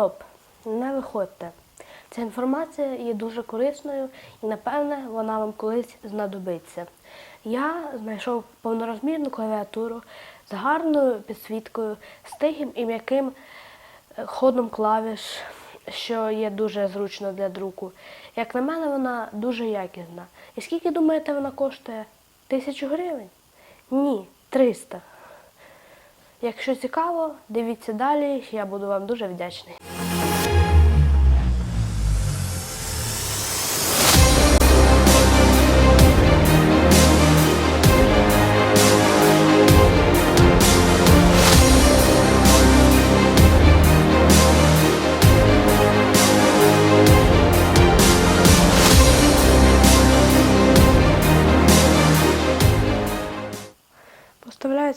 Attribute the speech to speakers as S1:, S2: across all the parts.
S1: стоп, не виходьте. Ця інформація є дуже корисною і, напевне, вона вам колись знадобиться. Я знайшов повнорозмірну клавіатуру з гарною підсвіткою, з тихим і м'яким е, ходом клавіш, що є дуже зручно для друку. Як на мене, вона дуже якісна. І скільки думаєте, вона коштує? Тисячу гривень? Ні, 300. Якщо цікаво, дивіться далі, я буду вам дуже вдячний.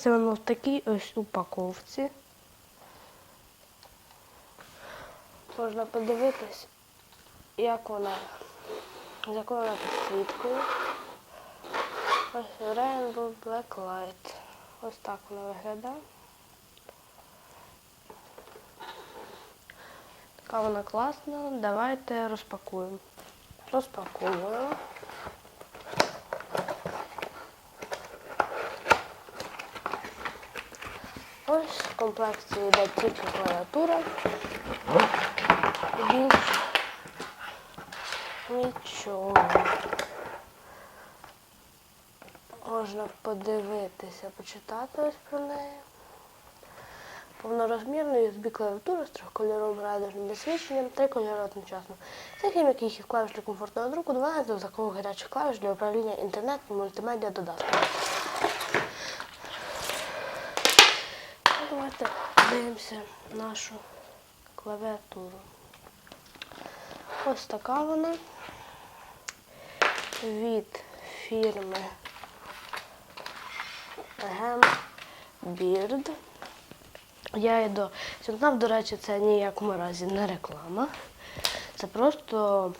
S1: Поставляється воно в такій ось упаковці. Можна подивитись, як вона, з якою вона підсвіткою. Ось Rainbow Black Light. Ось так вона виглядає. Така вона класна. Давайте розпакуємо. Розпаковуємо. Ось в комплекті йде тільки клавіатура. І більш нічого. Можна подивитися, почитати ось про неї. Повнорозмірна USB клавіатура з трьохкольоровим радужним освітленням, три кольори одночасно. Це м'яких і для комфортного друку, 12 додаткових гарячих клавіш для управління інтернет і мультимедіа додатками. Давайте дивимося нашу клавіатуру. Ось така вона від фірми Beard. Я її до знав, до речі, це ніякому разі не реклама. Це просто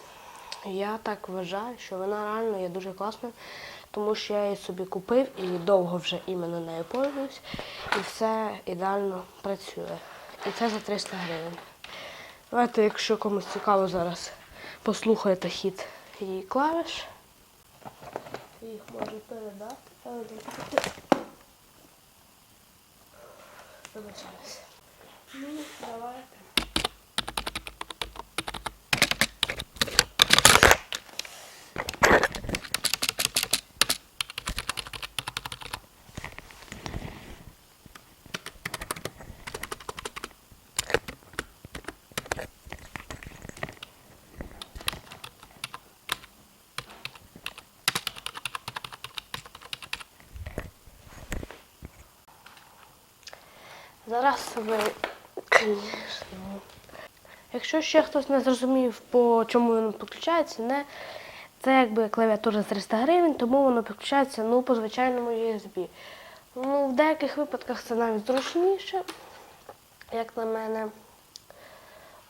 S1: я так вважаю, що вона реально є дуже класною, тому що я її собі купив і довго вже іменно нею пользуюсь. І все ідеально працює. І це за 300 гривень. Давайте, якщо комусь цікаво зараз, послухайте хід її клавіш. Їх можу передати. давайте. Вибачаюся. Ну, давайте. Зараз ви, звісно. Якщо ще хтось не зрозумів, по чому воно підключається, не це якби клавіатура за 300 гривень, тому воно підключається ну, по звичайному USB. Ну, в деяких випадках це навіть зручніше, як на мене.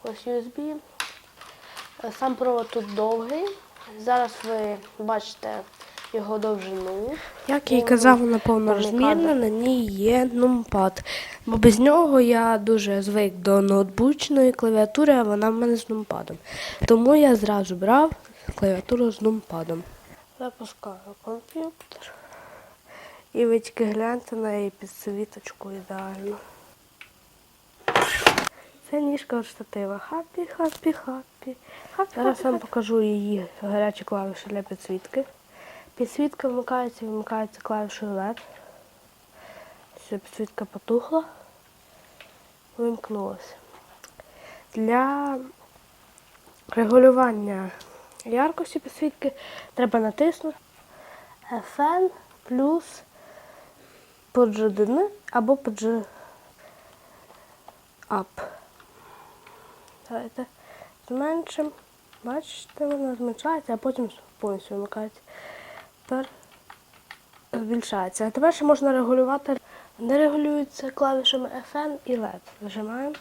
S1: Ось USB. Сам провод тут довгий. Зараз ви бачите його довжину. Як я і казав, вона повнорозмірна, на ній є нумпад. Бо без нього я дуже звик до ноутбучної клавіатури, а вона в мене з нумпадом. Тому я зразу брав клавіатуру з нумпадом. Запускаю комп'ютер. І ви тільки гляньте на її підсвіточку ідеально. Це ніжка від штатива. Хаппі, хаппі, хаппі. Зараз я вам покажу її гарячі клавіші для підсвітки. Підсвітка вмикається вмикається клавішою LED. Все, підсвітка потухла. Вимкнулася. Для регулювання яркості підсвітки треба натиснути FN плюс PG1 або PG Up. Давайте зменшимо. Бачите, вона зменшається, а потім повністю вимикається. Тепер збільшається. А тепер ще можна регулювати. Вони регулюються клавішами FN і LED. Нажимаємо.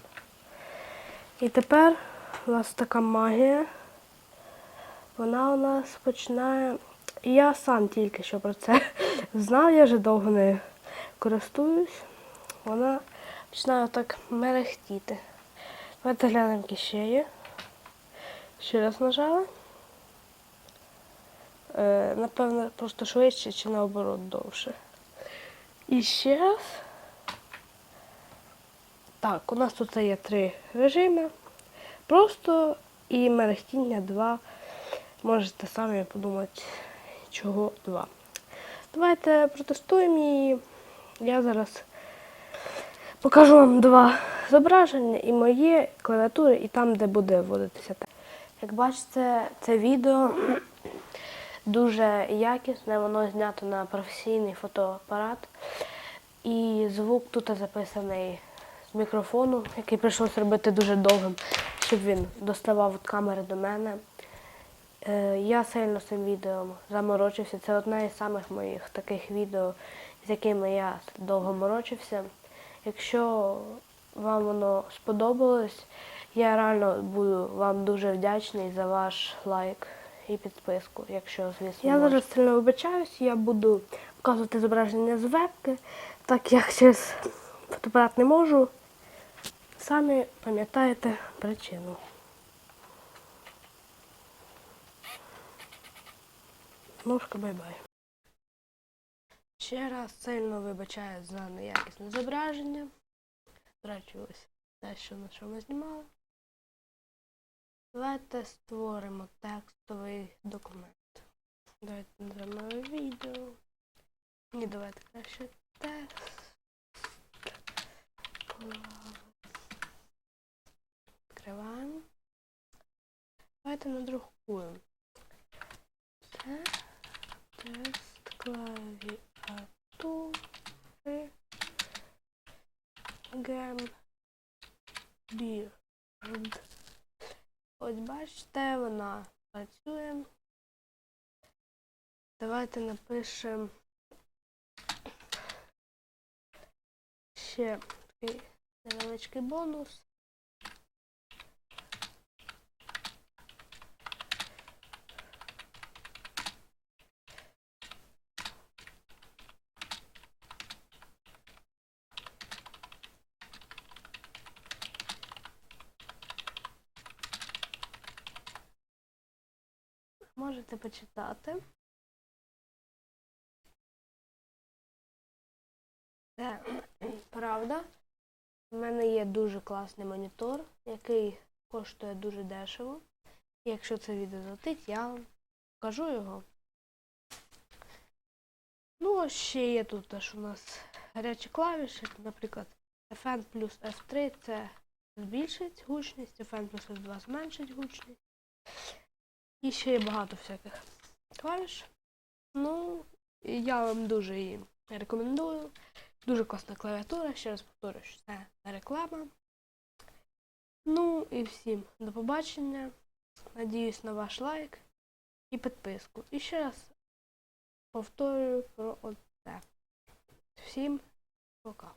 S1: І тепер у нас така магія. Вона у нас починає. Я сам тільки що про це знав, я вже довго нею користуюсь. Вона починає так мерехтіти. Давайте глянемо, які ще є. Ще раз нажали. Е, напевно, просто швидше чи наоборот довше. І ще раз. Так, у нас тут є три режими. Просто і мерехтіння 2. Можете самі подумати, чого 2. Давайте протестуємо і я зараз покажу вам два зображення і моє клавіатури, і там, де буде вводитися. Як бачите, це відео дуже якісне, воно знято на професійний фотоапарат. І звук тут записаний з мікрофону, який прийшлося робити дуже довгим, щоб він доставав від камери до мене. Е, Я сильно цим відео заморочився. Це одне із самих моїх таких відео, з якими я довго морочився. Якщо вам воно сподобалось, я реально буду вам дуже вдячний за ваш лайк і підписку, якщо звісно. Я зараз сильно вибачаюсь, я буду показувати зображення з вебки, так як через фотоапарат не можу. Самі пам'ятаєте причину. Ножка бай-бай. Ще раз сильно вибачаю за неякісне зображення. До речі, ось те, що на що ми знімали. Давайте створимо текстовий документ. Давайте назвемо відео. Ні, давайте краще текст. Відкриваємо. Давайте надрукуємо. Це тест клавіатури Гембірд. Ось бачите, вона працює. Давайте напишемо ще невеличкий бонус. Можете почитати. Це правда. У мене є дуже класний монітор, який коштує дуже дешево. Якщо це відео залетить, я вам покажу його. Ну, ще є тут теж у нас гарячі клавіші, наприклад, FN плюс F3 це збільшить гучність, FN плюс F2 зменшить гучність. І ще є багато всяких клавіш. Ну, я вам дуже її рекомендую. Дуже класна клавіатура, ще раз повторюю, що це реклама. Ну і всім до побачення. Надіюсь на ваш лайк і підписку. І ще раз повторюю про оце. Всім пока.